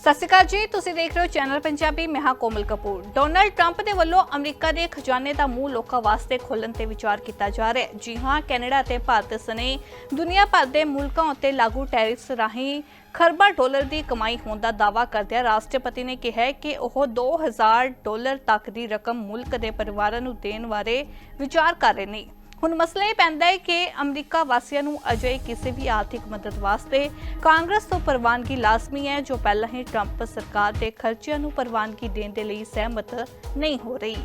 ਸਤਿ ਸ਼੍ਰੀ ਅਕਾਲ ਜੀ, ਤੁਸੀਂ ਦੇਖ ਰਹੇ ਹੋ ਚੈਨਲ ਪੰਜਾਬੀ, ਮੈਂ ਹਾਂ ਕੋਮਲ ਕਪੂਰ। ਡੋਨਲਡ ਟਰੰਪ ਦੇ ਵੱਲੋਂ ਅਮਰੀਕਾ ਦੇ ਖਜ਼ਾਨੇ ਦਾ ਮੂੰਹ ਲੋਕਾਂ ਵਾਸਤੇ ਖੋਲਣ ਤੇ ਵਿਚਾਰ ਕੀਤਾ ਜਾ ਰਿਹਾ ਹੈ। ਜੀ ਹਾਂ, ਕੈਨੇਡਾ ਤੇ ਭਾਰਤ ਸਣੇ ਦੁਨੀਆ ਭਰ ਦੇ ਮੁਲਕਾਂ ਉੱਤੇ ਲਾਗੂ ਟੈਰਿਫਸ ਰਾਹੀਂ ਖਰਬਾਂ ਡਾਲਰ ਦੀ ਕਮਾਈ ਹੋਣ ਦਾ ਦਾਅਵਾ ਕਰਦਿਆਂ ਰਾਸ਼ਟਰਪਤੀ ਨੇ ਕਿਹਾ ਕਿ ਉਹ 2000 ਡਾਲਰ ਤੱਕ ਦੀ ਰਕਮ ਮੁਲਕ ਦੇ ਪਰਿਵਾਰਾਂ ਨੂੰ ਦੇਣ ਬਾਰੇ ਵਿਚਾਰ ਕਰ ਰਹੇ ਨੇ। ਹੁਣ ਮਸਲਾ ਇਹ ਪੈਂਦਾ ਹੈ ਕਿ ਅਮਰੀਕਾ ਵਾਸੀਆਂ ਨੂੰ ਅਜੇ ਕਿਸੇ ਵੀ ਆਰਥਿਕ ਮਦਦ ਵਾਸਤੇ ਕਾਂਗਰਸ ਤੋਂ ਪ੍ਰਵਾਨਗੀ ਲਾਜ਼ਮੀ ਹੈ, ਜੋ ਪਹਿਲਾਂ ਹੀ ਟਰੰਪ ਸਰਕਾਰ ਦੇ ਖਰਚਿਆਂ ਨੂੰ ਪ੍ਰਵਾਨਗੀ ਦੇਣ ਦੇ ਲਈ ਸਹਿਮਤ ਨਹੀਂ ਹੋ ਰਹੀ।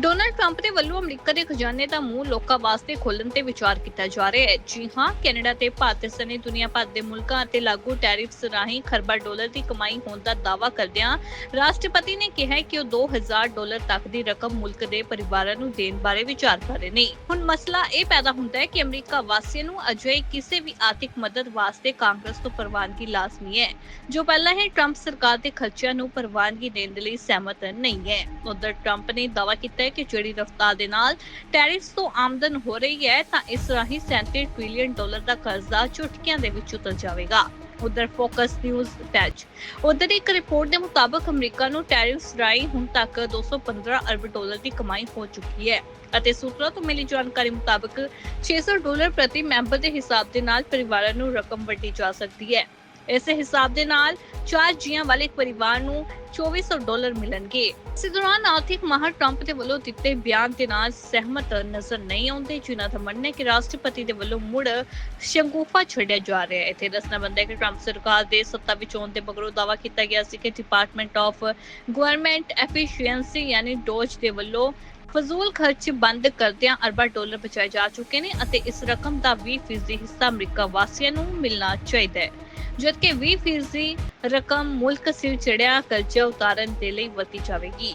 ਡੋਨਲਡ ਟਰੰਪ ਦੇ ਵੱਲੋਂ ਅਮਰੀਕਾ ਦੇ ਖਜ਼ਾਨੇ ਦਾ ਮੂੰਹ ਲੋਕਾਂ ਵਾਸਤੇ ਖੋਲਣ ਤੇ ਵਿਚਾਰ ਕੀਤਾ ਜਾ ਰਿਹਾ ਹੈ। ਜੀ ਹਾਂ, ਕੈਨੇਡਾ ਤੇ ਭਾਰਤ ਸਣੇ ਦੁਨੀਆ ਭਰ ਦੇ ਮੁਲਕਾਂ ਅਤੇ ਲਾਗੂ ਟੈਰਿਫਸ ਰਾਹੀਂ ਖਰਬਾਂ ਡਾਲਰ ਦੀ ਕਮਾਈ ਹੋਣ ਦਾ ਦਾਅਵਾ ਕਰਦਿਆਂ ਰਾਸ਼ਟਰਪਤੀ ਨੇ ਕਿਹਾ ਕਿ ਉਹ 2000 ਡਾਲਰ ਤੱਕ ਦੀ ਰਕਮ ਮੁਲਕ ਦੇ ਪਰਿਵਾਰਾਂ ਨੂੰ ਦੇਣ ਬਾਰੇ ਵਿਚਾਰ ਕਰ ਰਹੇ ਨੇ। ਹੁਣ ਮਸਲਾ ਇਹ ਪੈਦਾ ਹੁੰਦਾ ਹੈ ਕਿ ਅਮਰੀਕਾ ਵਾਸੀਆਂ ਨੂੰ ਅਜੇ ਕਿਸੇ ਵੀ ਆਰਥਿਕ ਮਦਦ ਵਾਸਤੇ ਕਾਂਗਰਸ ਤੋਂ ਪ੍ਰਵਾਨਗੀ ਲਾਜ਼ਮੀ ਹੈ, ਜੋ ਪਹਿਲਾਂ ਹੀ ਟਰੰਪ ਸਰਕਾਰ ਦੇ ਖਰਚਿਆਂ ਨੂੰ ਪ੍ਰਵਾਨਗੀ ਦੇਣ ਦੇ ਲਈ ਸਹਿਮਤ ਨਹੀਂ ਹੈ। ਉਧਰ ਟਰੰਪ ਨੇ ਦਾਅਵਾ ਕੀਤਾ ਹੈ ਕਿ ਜਿਹੜੀ ਰਫ਼ਤਾਰ ਦੇ ਨਾਲ ਟੈਰਿਫਸ ਤੋਂ ਆਮਦਨ ਹੋ ਰਹੀ ਹੈ, ਤਾਂ ਇਸ ਰਾਹੀਂ 37 ਟ੍ਰਿਲੀਅਨ ਡਾਲਰ ਦਾ ਕਰਜ਼ਾ ਚੁਟਕੀਆਂ ਦੇ ਵਿੱਚ ਉਤਰ ਜਾਵੇਗਾ। ਉਧਰ ਫੋਕਸ ਨਿਊਜ਼ ਟੈਚ ਉਧਰ ਇੱਕ ਰਿਪੋਰਟ ਦੇ ਮੁਤਾਬਕ ਅਮਰੀਕਾ ਨੂੰ ਟੈਰਿਫਸ ਰਾਹੀਂ ਹੁਣ ਤੱਕ 215 ਅਰਬ ਡਾਲਰ ਦੀ ਕਮਾਈ ਹੋ ਚੁੱਕੀ ਹੈ ਅਤੇ ਸੂਤਰਾਂ ਤੋਂ ਮਿਲੀ ਜਾਣਕਾਰੀ ਮੁਤਾਬਕ 600 ਡਾਲਰ ਪ੍ਰਤੀ ਮੈਂਬਰ ਦੇ ਹਿਸਾਬ ਦੇ ਨਾਲ ਪਰਿਵਾਰਾਂ ਨੂੰ ਰਕਮ ਵੰਡੀ ਜਾ ਸਕਦੀ ਹੈ। ਇਸੇ ਹਿਸਾਬ ਦੇ ਨਾਲ ਚਾਰ ਜੀਆਂ ਵਾਲੇ ਇੱਕ ਪਰਿਵਾਰ ਨੂੰ 2400 ਡਾਲਰ ਮਿਲਣਗੇ। ਇਸੇ ਦੌਰਾਨ ਆਰਥਿਕ ਮਾਹਰ ਟਰੰਪ ਦੇ ਵੱਲੋਂ ਦਿੱਤੇ ਬਿਆਨ ਦੇ ਨਾਲ ਸਹਿਮਤ ਨਜ਼ਰ ਨਹੀਂ ਆਉਂਦੇ, ਜਿਨ੍ਹਾਂ ਦਾ ਮੰਨਣਾ ਹੈ ਕਿ ਰਾਸ਼ਟਰਪਤੀ ਦੇ ਵੱਲੋਂ ਮੁੜ ਸ਼ੰਗੂਫਾ ਛੱਡਿਆ ਜਾ ਰਿਹਾ ਹੈ। ਇੱਥੇ ਦੱਸਣਾ ਬੰਦਾ ਹੈ ਕਿ ਟਰੰਪ ਸਰਕਾਰ ਦੇ ਸੱਤਾ ਵਿੱਚ ਆਉਣ ਦੇ ਮਗਰੋਂ ਦਾਅਵਾ ਕੀਤਾ ਗਿਆ ਸੀ ਕਿ ਡਿਪਾਰਟਮੈਂਟ ਆਫ ਗਵਰਨਮੈਂਟ ਐਫੀਸ਼ੀਐਂਸੀ ਯਾਨੀ ਡੋਜ ਦੇ ਵੱਲੋਂ ਫਜ਼ੂਲ ਖਰਚ ਬੰਦ ਕਰਦਿਆਂ ਅਰਬਾਂ ਡਾਲਰ ਬਚਾਏ ਜਾ ਚੁੱਕੇ ਨੇ ਅਤੇ ਇਸ ਰਕਮ ਦਾ 20% ਹਿੱਸਾ ਅਮਰੀਕਾ ਵਾਸੀਆਂ ਨੂੰ ਮਿਲਣਾ ਚਾਹੀਦਾ ਹੈ। ਜਦਕਿ 20% ਰਕਮ ਮੁਲਕ ਸਿਰ ਚੜਿਆ, ਕਰਜ਼ਾ ਉਤਾਰਨ ਦੇ ਲਈ ਵਰਤੀ ਜਾਵੇਗੀ।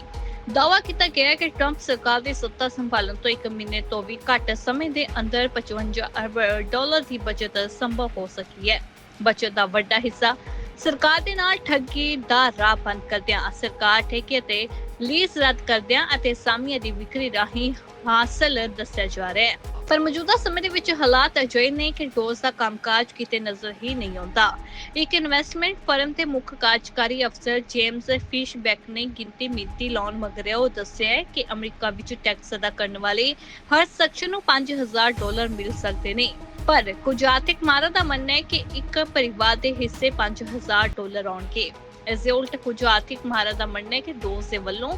ਦਾਅਵਾ ਕੀਤਾ ਗਿਆ ਹੈ ਕਿ ਟਰੰਪ ਸਰਕਾਰ ਦੀ ਸੱਤਾ ਸੰਭਾਲਣ ਤੋਂ ਇੱਕ ਮਹੀਨੇ ਤੋਂ ਵੀ ਘੱਟ ਸਮੇਂ ਦੇ ਅੰਦਰ 55 ਅਰਬ ਡਾਲਰ ਦੀ ਬਚਤ ਸੰਭਵ ਹੋ ਸਕੀ ਹੈ। ਬਚਤ ਦਾ ਵੱਡਾ ਹਿੱਸਾ ਸਰਕਾਰ ਦੇ ਨਾਲ ਠੱਗੀ ਦਾ ਰਾਹ ਬੰਦ ਕਰਦਿਆਂ ਸਰਕਾਰ ਠੇਕੇ ਤੇ ਲੀਜ਼ ਰੱਦ ਕਰਦਿਆਂ ਅਤੇ ਸਾਮੀਆਂ ਦੀ ਵਿਕਰੀ ਰਾਹੀਂ ਹਾਸਲ ਦੱਸਿਆ ਜਾ ਰਿਹਾ ਹੈ। ਪਰ ਮੌਜੂਦਾ ਸਮੇਂ ਦੇ ਵਿੱਚ ਹਾਲਾਤ ਅਜਿਹੇ ਨੇ ਕਿ ਡੋਜ਼ ਦਾ ਕੰਮਕਾਜ ਕਿਤੇ ਨਜ਼ਰ ਹੀ ਨਹੀਂ ਆਉਂਦਾ। ਇੱਕ ਇਨਵੈਸਟਮੈਂਟ ਫਰਮ ਦੇ ਮੁੱਖ ਕਾਰਜਕਾਰੀ ਅਫਸਰ ਜੇਮਸ ਫਿਸ਼ਬੈਕ ਨੇ ਗਿਣਤੀ ਮਿਤੀ ਲਾਉਣ ਮਗਰਿਆ ਉਹ ਦੱਸਿਆ ਹੈ ਕਿ ਅਮਰੀਕਾ ਵਿੱਚ ਟੈਕਸ ਅਦਾ ਕਰਨ ਵਾਲੇ ਹਰ ਸ਼ਖਸ ਨੂੰ 5000 ਡਾਲਰ ਮਿਲ ਸਕਦੇ ਨੇ। ਪਰ ਕੁਝ ਆਰਥਿਕ ਮਾਹਰਾਂ ਦਾ ਮੰਨਣਾ ਹੈ ਕਿ ਇੱਕ ਪਰਿਵਾਰ ਦੇ ਹਿੱਸੇ 5000 ਡਾਲਰ ਆਉਣਗੇ। ਇਸ ਦੇ ਉਲਟ ਕੁਝ ਆਰਥਿਕ ਮਾਹਰਾਂ ਦਾ ਮੰਨਣਾ ਹੈ ਕਿ ਦੋਸਤ ਦੇ ਵੱਲੋਂ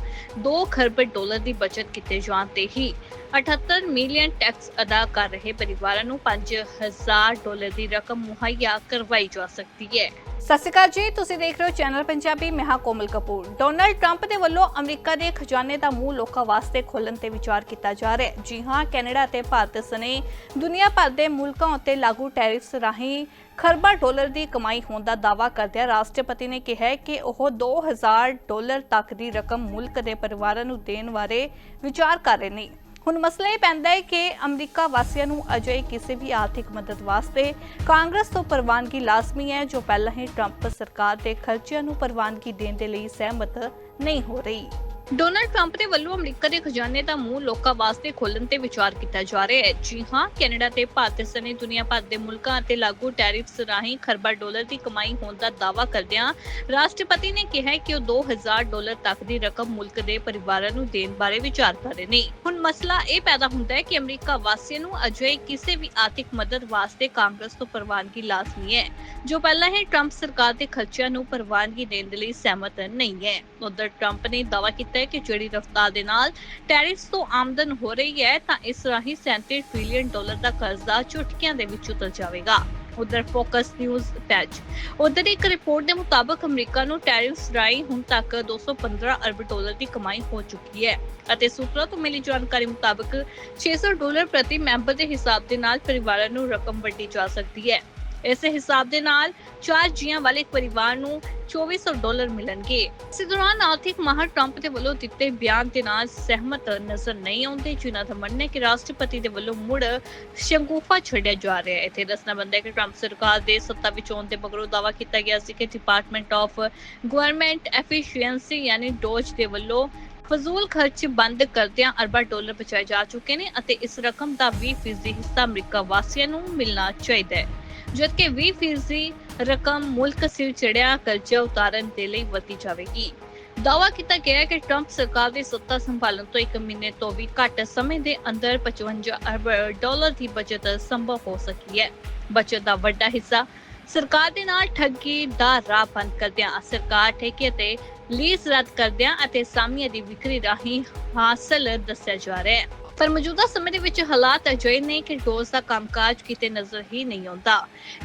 2 ਖਰਬ ਡਾਲਰ ਦੀ ਬਚਤ ਕੀਤੇ ਜਾਣ ਤੇ ਹੀ 78 ਮਿਲੀਅਨ ਟੈਕਸ ਅਦਾ ਕਰ ਰਹੇ ਪਰਿਵਾਰਾਂ ਨੂੰ 5000 ਡਾਲਰ ਦੀ ਰਕਮ ਮੁਹੱਈਆ ਕਰਵਾਈ ਜਾ ਸਕਦੀ ਹੈ। ਸਤਿ ਸ਼੍ਰੀ ਅਕਾਲ ਜੀ, ਤੁਸੀਂ ਦੇਖ ਰਹੇ ਹੋ ਚੈਨਲ ਪੰਜਾਬੀ, ਮੈਂ ਹਾਂ ਕੋਮਲ ਕਪੂਰ। ਡੋਨਲਡ ਟਰੰਪ ਦੇ ਵੱਲੋਂ ਅਮਰੀਕਾ ਦੇ ਖਜ਼ਾਨੇ ਦਾ ਮੂੰਹ ਲੋਕਾਂ ਵਾਸਤੇ ਖੋਲਣ ਤੇ ਵਿਚਾਰ ਕੀਤਾ ਜਾ ਰਿਹਾ ਹੈ। ਜੀ ਹਾਂ, ਕੈਨੇਡਾ ਤੇ ਭਾਰਤ ਸਣੇ ਦੁਨੀਆ ਭਰ ਦੇ ਮੁਲਕਾਂ ਉੱਤੇ ਲਾਗੂ ਟੈਰਿਫਸ ਰਾਹੀਂ ਖਰਬਾਂ ਡਾਲਰ ਦੀ ਕਮਾਈ ਹੋਣ ਦਾ ਦਾਅਵਾ ਕਰਦਿਆਂ ਰਾਸ਼ਟਰਪਤੀ ਨੇ ਕਿਹਾ ਕਿ ਉਹ 2000 ਡਾਲਰ ਤੱਕ ਦੀ ਰਕਮ ਮੁਲਕ ਦੇ ਪਰਿਵਾਰਾਂ ਨੂੰ ਦੇਣ ਬਾਰੇ ਵਿਚਾਰ ਕਰ ਰਹੇ ਨੇ। ਹੁਣ ਮਸਲਾ ਇਹ ਪੈਂਦਾ ਹੈ ਕਿ ਅਮਰੀਕਾ ਵਾਸੀਆਂ ਨੂੰ ਅਜੇ ਕਿਸੇ ਵੀ ਆਰਥਿਕ ਮਦਦ ਵਾਸਤੇ ਕਾਂਗਰਸ ਤੋਂ ਪ੍ਰਵਾਨਗੀ ਲਾਜ਼ਮੀ ਹੈ, ਜੋ ਪਹਿਲਾਂ ਹੀ ਟਰੰਪ ਸਰਕਾਰ ਦੇ ਖਰਚਿਆਂ ਨੂੰ ਪ੍ਰਵਾਨਗੀ ਦੇਣ ਦੇ ਲਈ ਸਹਿਮਤ ਨਹੀਂ ਹੋ ਰਹੀ। ਡੋਨਲਡ ਟਰੰਪ ਦੇ ਵੱਲੋਂ ਅਮਰੀਕਾ ਦੇ ਖਜ਼ਾਨੇ ਦਾ ਮੂੰਹ ਲੋਕਾਂ ਵਾਸਤੇ ਖੋਲਣ ਤੇ ਵਿਚਾਰ ਕੀਤਾ ਜਾ ਰਿਹਾ ਹੈ। ਜੀ ਹਾਂ, ਕੈਨੇਡਾ ਤੇ ਭਾਰਤ ਸਣੇ ਦੁਨੀਆ ਭਰ ਦੇ ਮੁਲਕਾਂ ਅਤੇ ਲਾਗੂ ਟੈਰਿਫਸ ਰਾਹੀਂ ਖਰਬਾਂ ਡਾਲਰ ਦੀ ਕਮਾਈ ਹੋਣ ਦਾ ਦਾਅਵਾ ਕਰਦਿਆਂ ਰਾਸ਼ਟਰਪਤੀ ਨੇ ਕਿਹਾ ਕਿ ਉਹ 2000 ਡਾਲਰ ਤੱਕ ਦੀ ਰਕਮ ਮੁਲਕ ਦੇ ਪਰਿਵਾਰਾਂ ਨੂੰ ਦੇਣ ਬਾਰੇ ਵਿਚਾਰ ਕਰ ਰਹੇ ਨੇ। ਹੁਣ ਮਸਲਾ ਇਹ ਪੈਦਾ ਹੁੰਦਾ ਹੈ ਕਿ ਅਮਰੀਕਾ ਵਾਸੀਆਂ ਨੂੰ ਅਜੇ ਕਿਸੇ ਵੀ ਆਰਥਿਕ ਮਦਦ ਵਾਸਤੇ ਕਾਂਗਰਸ ਤੋਂ ਪ੍ਰਵਾਨਗੀ ਲਾਜ਼ਮੀ ਹੈ, ਜੋ ਪਹਿਲਾਂ ਹੀ ਟਰੰਪ ਸਰਕਾਰ ਦੇ ਖਰਚਿਆਂ ਨੂੰ ਪ੍ਰਵਾਨਗੀ ਦੇਣ ਦੇ ਲਈ ਸਹਿਮਤ ਨਹੀਂ ਹੈ। ਉਧਰ ਟਰੰਪ ਨੇ ਦਾਅਵਾ ਕੀਤਾ ਹੈ ਕਿ ਜਿਹੜੀ ਰਫ਼ਤਾਰ ਦੇ ਨਾਲ ਟੈਰਿਫਸ ਤੋਂ ਆਮਦਨ ਹੋ ਰਹੀ ਹੈ, ਤਾਂ ਇਸ ਰਾਹੀਂ 37 ਟ੍ਰਿਲੀਅਨ ਡਾਲਰ ਦਾ ਕਰਜ਼ਾ ਚੁਟਕੀਆਂ ਦੇ ਵਿੱਚ ਉਤਰ ਜਾਵੇਗਾ। ਉਧਰ ਫੋਕਸ ਨਿਊਜ਼ ਟੈਚ ਉਧਰ ਇੱਕ ਰਿਪੋਰਟ ਦੇ ਮੁਤਾਬਕ ਅਮਰੀਕਾ ਨੂੰ ਟੈਰਿਫਸ ਰਾਹੀਂ ਹੁਣ ਤੱਕ 215 ਅਰਬ ਡਾਲਰ ਦੀ ਕਮਾਈ ਹੋ ਚੁੱਕੀ ਹੈ ਅਤੇ ਸੂਤਰਾਂ ਤੋਂ ਮਿਲੀ ਜਾਣਕਾਰੀ ਮੁਤਾਬਕ 600 ਡਾਲਰ ਪ੍ਰਤੀ ਮੈਂਬਰ ਦੇ ਹਿਸਾਬ ਦੇ ਨਾਲ ਪਰਿਵਾਰਾਂ ਨੂੰ ਰਕਮ ਵੰਡੀ ਜਾ ਸਕਦੀ ਹੈ। ਇਸੇ ਹਿਸਾਬ ਦੇ ਨਾਲ ਚਾਰ ਜੀਆਂ ਵਾਲੇ ਇੱਕ ਪਰਿਵਾਰ ਨੂੰ 2400 ਡਾਲਰ ਮਿਲਣਗੇ। ਇਸੇ ਦੌਰਾਨ ਆਰਥਿਕ ਮਾਹਰ ਟਰੰਪ ਦੇ ਵੱਲੋਂ ਦਿੱਤੇ ਬਿਆਨ ਦੇ ਨਾਲ ਸਹਿਮਤ ਨਜ਼ਰ ਨਹੀਂ ਆਉਂਦੇ, ਜਿਨ੍ਹਾਂ ਦਾ ਮੰਨਣਾ ਹੈ ਕਿ ਰਾਸ਼ਟਰਪਤੀ ਦੇ ਵੱਲੋਂ ਮੁੜ ਸ਼ੰਗੂਫਾ ਛੱਡਿਆ ਜਾ ਰਿਹਾ ਹੈ। ਇੱਥੇ ਦੱਸਣਾ ਬੰਦਾ ਹੈ ਕਿ ਟਰੰਪ ਸਰਕਾਰ ਦੇ ਸੱਤਾ ਵਿੱਚ ਆਉਣ ਦੇ ਮਗਰੋਂ ਦਾਅਵਾ ਕੀਤਾ ਗਿਆ ਸੀ ਕਿ ਡਿਪਾਰਟਮੈਂਟ ਆਫ ਗਵਰਨਮੈਂਟ ਐਫੀਸ਼ੀਐਂਸੀ ਯਾਨੀ ਡੋਜ ਦੇ ਵੱਲੋਂ ਫਜ਼ੂਲ ਖਰਚ ਬੰਦ ਕਰਦਿਆਂ ਅਰਬਾਂ ਡਾਲਰ ਬਚਾਏ ਜਾ ਚੁੱਕੇ ਨੇ ਅਤੇ ਇਸ ਰਕਮ ਦਾ 20% ਹਿੱਸਾ ਅਮਰੀਕਾ ਵਾਸੀਆਂ ਨੂੰ ਮਿਲਣਾ ਚਾਹੀਦਾ ਹੈ। ਜਦਕਿ 20% ਰਕਮ ਮੁਲਕ ਸਿਰ ਚੜਿਆ, ਕਰਜ਼ਾ ਉਤਾਰਨ ਦੇ ਲਈ ਵਰਤੀ ਜਾਵੇਗੀ। ਦਾਅਵਾ ਕੀਤਾ ਗਿਆ ਹੈ ਕਿ ਟਰੰਪ ਸਰਕਾਰ ਦੀ ਸੱਤਾ ਸੰਭਾਲਣ ਤੋਂ ਇੱਕ ਮਹੀਨੇ ਤੋਂ ਵੀ ਘੱਟ ਸਮੇਂ ਦੇ ਅੰਦਰ 55 ਅਰਬ ਡਾਲਰ ਦੀ ਬਚਤ ਸੰਭਵ ਹੋ ਸਕੀ ਹੈ। ਬਚਤ ਦਾ ਵੱਡਾ ਹਿੱਸਾ ਸਰਕਾਰ ਦੇ ਨਾਲ ਠੱਗੀ ਦਾ ਰਾਹ ਬੰਦ ਕਰਦਿਆਂ, ਸਰਕਾਰ ਠੇਕੇ ਤੇ ਲੀਜ਼ ਰੱਦ ਕਰਦਿਆਂ ਅਤੇ ਸਾਮੀਆਂ ਦੀ ਵਿਕਰੀ ਰਾਹੀਂ ਹਾਸਲ ਦੱਸਿਆ ਜਾ ਰਿਹਾ ਹੈ। ਪਰ ਮੌਜੂਦਾ ਸਮੇਂ ਦੇ ਵਿੱਚ ਹਾਲਾਤ ਅਜਿਹੇ ਨੇ ਕਿ ਰੋਜ਼ ਦਾ ਕੰਮਕਾਜ ਕਿਤੇ ਨਜ਼ਰ ਹੀ ਨਹੀਂ ਆਉਂਦਾ।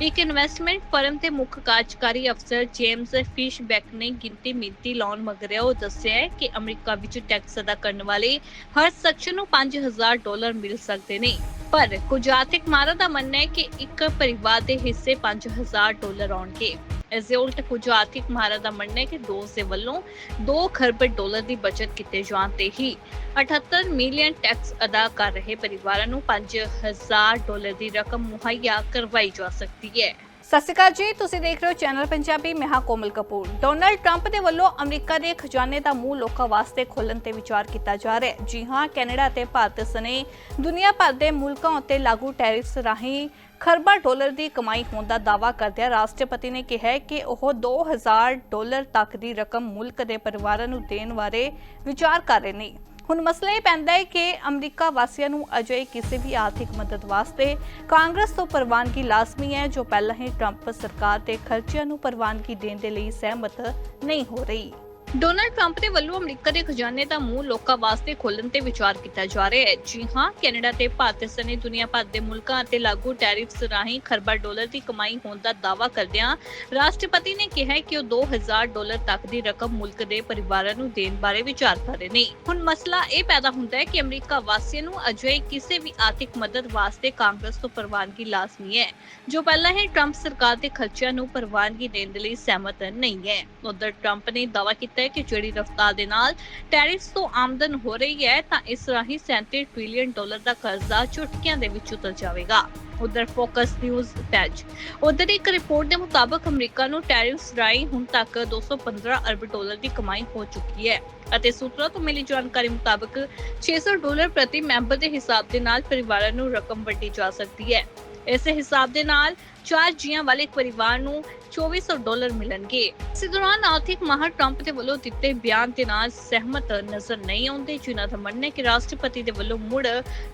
ਇੱਕ ਇਨਵੈਸਟਮੈਂਟ ਫਰਮ ਦੇ ਮੁੱਖ ਕਾਰਜਕਾਰੀ ਅਫਸਰ ਜੇਮਸ ਫਿਸ਼ਬੈਕ ਨੇ ਗਿਣਤੀ ਮਿਣਤੀ ਲਾਉਣ ਮਗਰਿਆ ਉਹ ਦੱਸਿਆ ਹੈ ਕਿ ਅਮਰੀਕਾ ਵਿੱਚ ਟੈਕਸ ਅਦਾ ਕਰਨ ਵਾਲੇ ਹਰ ਸ਼ਖਸ ਨੂੰ 5000 ਡਾਲਰ ਮਿਲ ਸਕਦੇ ਨੇ। ਪਰ ਕੁਝ ਆਰਥਿਕ ਮਾਹਰਾਂ ਦਾ ਮੰਨਣਾ ਹੈ ਕਿ ਇੱਕ ਪਰਿਵਾਰ ਦੇ ਹਿੱਸੇ 5000 ਡਾਲਰ ਆਉਣਗੇ। ਇਸ ਦੇ ਉਲਟ ਕੁਝ ਆਰਥਿਕ ਮਾਹਰਾਂ ਦਾ ਮੰਨਣਾ ਹੈ ਕਿ ਦੋਸਤ ਦੇ ਵੱਲੋਂ 2 ਖਰਬ ਡਾਲਰ ਦੀ ਬਚਤ ਕੀਤੇ ਜਾਣ ਤੇ ਹੀ 78 ਮਿਲੀਅਨ ਟੈਕਸ ਅਦਾ ਕਰ ਰਹੇ ਪਰਿਵਾਰਾਂ ਨੂੰ 5000 ਡਾਲਰ ਦੀ ਰਕਮ ਮੁਹੱਈਆ ਕਰਵਾਈ ਜਾ ਸਕਦੀ ਹੈ। ਸਤਿ ਸ਼੍ਰੀ ਅਕਾਲ ਜੀ, ਤੁਸੀਂ ਦੇਖ ਰਹੇ ਹੋ ਚੈਨਲ ਪੰਜਾਬੀ, ਮੈਂ ਹਾਂ ਕੋਮਲ ਕਪੂਰ। ਡੋਨਲਡ ਟਰੰਪ ਦੇ ਵੱਲੋਂ ਅਮਰੀਕਾ ਦੇ ਖਜ਼ਾਨੇ ਦਾ ਮੂੰਹ ਲੋਕਾਂ ਵਾਸਤੇ ਖੋਲਣ ਤੇ ਵਿਚਾਰ ਕੀਤਾ ਜਾ ਰਿਹਾ ਹੈ। ਜੀ ਹਾਂ, ਕੈਨੇਡਾ ਤੇ ਭਾਰਤ ਸਣੇ ਦੁਨੀਆ ਭਰ ਦੇ ਮੁਲਕਾਂ ਉੱਤੇ ਲਾਗੂ ਟੈਰਿਫਸ ਰਾਹੀਂ ਖਰਬਾ ਡਾਲਰ ਦੀ ਕਮਾਈ ਹੋਣ ਦਾ ਦਾਅਵਾ ਕਰਦਿਆਂ ਰਾਸ਼ਟਰਪਤੀ ਨੇ ਕਿਹਾ ਕਿ ਉਹ 2000 ਡਾਲਰ ਤੱਕ ਦੀ ਰਕਮ ਮੁਲਕ ਦੇ ਪਰਿਵਾਰਾਂ ਨੂੰ ਦੇਣ ਬਾਰੇ ਵਿਚਾਰ ਕਰ ਰਹੇ ਨੇ। ਹੁਣ ਮਸਲਾ ਇਹ ਪੈਂਦਾ ਹੈ ਕਿ ਅਮਰੀਕਾ ਵਾਸੀਆਂ ਨੂੰ ਅਜਿਹੇ ਕਿਸੇ ਵੀ ਆਰਥਿਕ ਮਦਦ ਵਾਸਤੇ ਕਾਂਗਰਸ ਤੋਂ ਪ੍ਰਵਾਨਗੀ ਲਾਜ਼ਮੀ ਹੈ, ਜੋ ਪਹਿਲਾਂ ਹੀ ਟਰੰਪ ਸਰਕਾਰ ਦੇ ਖਰਚਿਆਂ ਨੂੰ ਪ੍ਰਵਾਨਗੀ ਦੇਣ ਦੇ ਲਈ ਸਹਿਮਤ ਨਹੀਂ ਹੋ ਰਹੀ। ਡੋਨਲਡ ਟਰੰਪ ਦੇ ਵੱਲੋਂ ਅਮਰੀਕਾ ਦੇ ਖਜ਼ਾਨੇ ਦਾ ਮੂੰਹ ਲੋਕਾਂ ਵਾਸਤੇ ਖੋਲਣ ਤੇ ਵਿਚਾਰ ਕੀਤਾ ਜਾ ਰਿਹਾ ਹੈ। ਜੀ ਹਾਂ, ਕੈਨੇਡਾ ਤੇ ਭਾਰਤ ਸਣੇ ਦੁਨੀਆ ਭਰ ਦੇ ਮੁਲਕਾਂ ਅਤੇ ਲਾਗੂ ਟੈਰਿਫਸ ਰਾਹੀਂ ਖਰਬਾਂ ਡਾਲਰ ਦੀ ਕਮਾਈ ਹੋਣ ਦਾ ਦਾਅਵਾ ਕਰਦਿਆਂ ਰਾਸ਼ਟਰਪਤੀ ਨੇ ਕਿਹਾ ਕਿ ਉਹ 2000 ਡਾਲਰ ਤੱਕ ਦੀ ਰਕਮ ਮੁਲਕ ਦੇ ਪਰਿਵਾਰਾਂ ਨੂੰ ਦੇਣ ਬਾਰੇ ਵਿਚਾਰ ਕਰ ਰਹੇ ਨੇ। ਹੁਣ ਮਸਲਾ ਇਹ ਪੈਦਾ ਹੁੰਦਾ ਹੈ ਕਿ ਅਮਰੀਕਾ ਵਾਸੀਆਂ ਨੂੰ ਅਜਿਹੇ ਕਿਸੇ ਵੀ ਆਰਥਿਕ ਮਦਦ ਵਾਸਤੇ ਕਾਂਗਰਸ ਤੋਂ ਪ੍ਰਵਾਨਗੀ ਲਾਜ਼ਮੀ ਹੈ, ਜੋ ਪਹਿਲਾਂ ਹੀ ਟਰੰਪ ਸਰਕਾਰ ਦੇ ਖਰਚਿਆਂ ਨੂੰ ਪ੍ਰਵਾਨਗੀ ਦੇਣ ਦੇ ਲਈ ਸਹਿਮਤ ਨਹੀਂ ਹੈ। ਉਧਰ ਟਰੰਪ ਨੇ ਦਾਅਵਾ ਕੀਤਾ ਹੈ ਕਿ ਜਿਹੜੀ ਰਫ਼ਤਾਰ ਦੇ ਨਾਲ ਟੈਰਿਫਸ ਤੋਂ ਆਮਦਨ ਹੋ ਰਹੀ ਹੈ, ਤਾਂ ਇਸ ਰਾਹੀਂ 37 ਟ੍ਰਿਲੀਅਨ ਡਾਲਰ ਦਾ ਕਰਜ਼ਾ ਚੁਟਕੀਆਂ ਦੇ ਵਿੱਚ ਉਤਰ ਜਾਵੇਗਾ। ਉਧਰ ਫੋਕਸ ਨਿਊਜ਼ ਪੈਜ ਉਧਰ ਇੱਕ ਰਿਪੋਰਟ ਦੇ ਮੁਤਾਬਕ ਅਮਰੀਕਾ ਨੂੰ ਟੈਰਿਫਸ ਰਾਹੀਂ ਹੁਣ ਤੱਕ 215 ਅਰਬ ਡਾਲਰ ਦੀ ਕਮਾਈ ਹੋ ਚੁੱਕੀ ਹੈ ਅਤੇ ਸੂਤਰਾਂ ਤੋਂ ਮਿਲੀ ਜਾਣਕਾਰੀ ਮੁਤਾਬਕ 600 ਡਾਲਰ ਪ੍ਰਤੀ ਮੈਂਬਰ ਦੇ ਹਿਸਾਬ ਦੇ ਨਾਲ ਪਰਿਵਾਰਾਂ ਨੂੰ ਰਕਮ ਵੰਡੀ ਜਾ ਸਕਦੀ ਹੈ। ਇਸੇ ਹਿਸਾਬ ਦੇ ਨਾਲ ਚਾਰ ਜੀਆਂ ਵਾਲੇ ਪਰਿਵਾਰ ਨੂੰ 2400 ਡਾਲਰ ਮਿਲਣਗੇ। ਇਸੇ ਦੌਰਾਨ ਆਰਥਿਕ ਮਾਹਰ ਟਰੰਪ ਦੇ ਵੱਲੋਂ ਦਿੱਤੇ ਬਿਆਨ ਦੇ ਨਾਲ ਸਹਿਮਤ ਨਜ਼ਰ ਨਹੀਂ ਆਉਂਦੇ, ਜਿਨ੍ਹਾਂ ਦਾ ਮੰਨਣਾ ਹੈ ਕਿ ਰਾਸ਼ਟਰਪਤੀ ਦੇ ਵੱਲੋਂ ਮੁੜ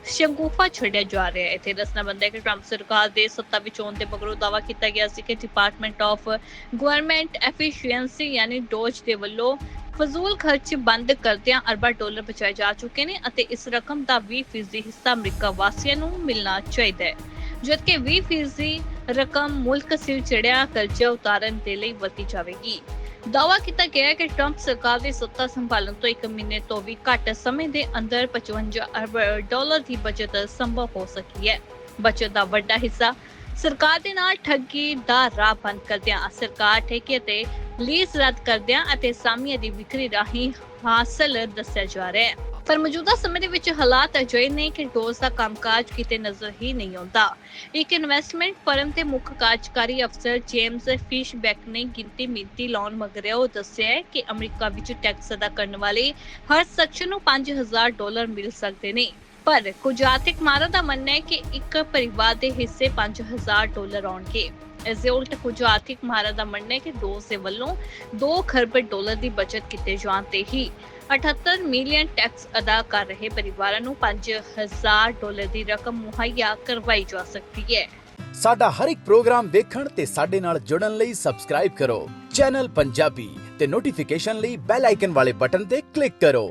ਸ਼ੰਗੂਫਾ ਛੱਡਿਆ ਜਾ ਰਿਹਾ ਹੈ। ਇੱਥੇ ਦੱਸਣਾ ਬੰਦਾ ਹੈ ਕਿ ਟਰੰਪ ਸਰਕਾਰ ਦੇ ਸੱਤਾ ਵਿੱਚ ਆਉਣ ਦੇ ਮਗਰੋਂ ਦਾਅਵਾ ਕੀਤਾ ਗਿਆ ਸੀ ਕਿ ਡਿਪਾਰਟਮੈਂਟ ਆਫ ਗਵਰਨਮੈਂਟ ਐਫੀਸ਼ੀਐਂਸੀ ਯਾਨੀ ਡੋਜ ਦੇ ਵੱਲੋਂ ਫਜ਼ੂਲ ਖਰਚ ਬੰਦ ਕਰਦਿਆਂ ਅਰਬਾਂ ਡਾਲਰ ਬਚਾਏ ਜਾ ਚੁੱਕੇ ਨੇ ਅਤੇ ਇਸ ਰਕਮ ਦਾ 20% ਹਿੱਸਾ ਅਮਰੀਕਾ ਵਾਸੀਆਂ ਨੂੰ ਮਿਲਣਾ ਚਾਹੀਦਾ ਹੈ। ਜਦਕਿ 20% ਰਕਮ ਮੁਲਕ ਸਿਰ ਚੜਿਆ ਕਰਜ਼ਾ ਉਤਾਰਨ ਦੇ ਲਈ ਵਰਤੀ ਜਾਵੇਗੀ। ਦਾਅਵਾ ਕੀਤਾ ਗਿਆ ਹੈ ਕਿ ਟਰੰਪ ਸਰਕਾਰ ਦੀ ਸੱਤਾ ਸੰਭਾਲਣ ਤੋਂ ਇੱਕ ਮਹੀਨੇ ਤੋਂ ਵੀ ਘੱਟ ਸਮੇਂ ਦੇ ਅੰਦਰ 55 ਅਰਬ ਡਾਲਰ ਦੀ ਬਚਤ ਸੰਭਵ ਹੋ ਸਕੀ ਹੈ। ਬਚਤ ਦਾ ਵੱਡਾ ਹਿੱਸਾ ਸਰਕਾਰ ਦੇ ਨਾਲ ਠੱਗੀ ਦਾ ਰਾਹ ਬੰਦ ਕਰਦਿਆਂ, ਸਰਕਾਰ ਠੇਕੇ ਤੇ ਲੀਜ਼ ਰੱਦ ਕਰਦਿਆਂ ਅਤੇ ਸਾਮੀਆਂ ਦੀ ਵਿਕਰੀ ਰਾਹੀਂ ਹਾਸਲ ਦੱਸਿਆ ਜਾ ਰਿਹਾ ਹੈ। ਪਰ ਮੌਜੂਦਾ ਸਮੇਂ ਦੇ ਵਿੱਚ ਹਾਲਾਤ ਅਜਿਹੇ ਨੇ ਕਿ ਰੋਜ਼ ਦਾ ਕੰਮਕਾਜ ਕਿਤੇ ਨਜ਼ਰ ਹੀ ਨਹੀਂ ਆਉਂਦਾ। ਇੱਕ ਇਨਵੈਸਟਮੈਂਟ ਫਰਮ ਦੇ ਮੁੱਖ ਕਾਰਜਕਾਰੀ ਅਫਸਰ ਜੇਮਸ ਫਿਸ਼ਬੈਕ ਨੇ ਗਿਣਤੀ ਮਿਣਤੀ ਲਾਉਣ ਮਗਰਿਆ ਉਹ ਦੱਸਿਆ ਹੈ ਕਿ ਅਮਰੀਕਾ ਵਿੱਚ ਟੈਕਸ ਅਦਾ ਕਰਨ ਵਾਲੇ ਹਰ ਸ਼ਖਸ ਨੂੰ 5000 ਡਾਲਰ ਮਿਲ ਸਕਦੇ ਨੇ। ਪਰ ਕੁਝ ਆਰਥਿਕ ਮਾਰਾ ਦਾ ਮੰਨਣਾ ਹੈ ਕਿ ਇੱਕ ਪਰਿਵਾਰ ਦੇ ਹਿੱਸੇ 5000 ਡਾਲਰ ਆਉਣਗੇ। ਇਸ ਦੇ ਉਲਟ ਕੁਝ ਆਰਥਿਕ ਮਾਹਰਾਂ ਦਾ ਮੰਨਣਾ ਹੈ ਕਿ ਦੋਸਤ ਦੇ ਵੱਲੋਂ 2 ਖਰਬ ਡਾਲਰ ਦੀ ਬਚਤ ਕੀਤੇ ਜਾਣ ਤੇ ਹੀ 78 ਮਿਲੀਅਨ ਟੈਕਸ ਅਦਾ ਕਰ ਰਹੇ ਪਰਿਵਾਰਾਂ ਨੂੰ 5000 ਡਾਲਰ ਦੀ ਰਕਮ ਮੁਹੱਈਆ ਕਰਵਾਈ ਜਾ ਸਕਦੀ ਹੈ। ਸਾਡਾ ਹਰ ਇੱਕ ਪ੍ਰੋਗਰਾਮ ਦੇਖਣ ਤੇ ਸਾਡੇ ਨਾਲ ਜੁੜਨ ਲਈ ਸਬਸਕ੍ਰਾਈਬ ਕਰੋ। ਚੈਨਲ ਪੰਜਾਬੀ ਤੇ ਨੋਟੀਫਿਕੇਸ਼ਨ ਲਈ ਬੈਲ ਆਈਕਨ ਵਾਲੇ ਬਟਨ ਤੇ ਕਲਿੱਕ ਕਰੋ।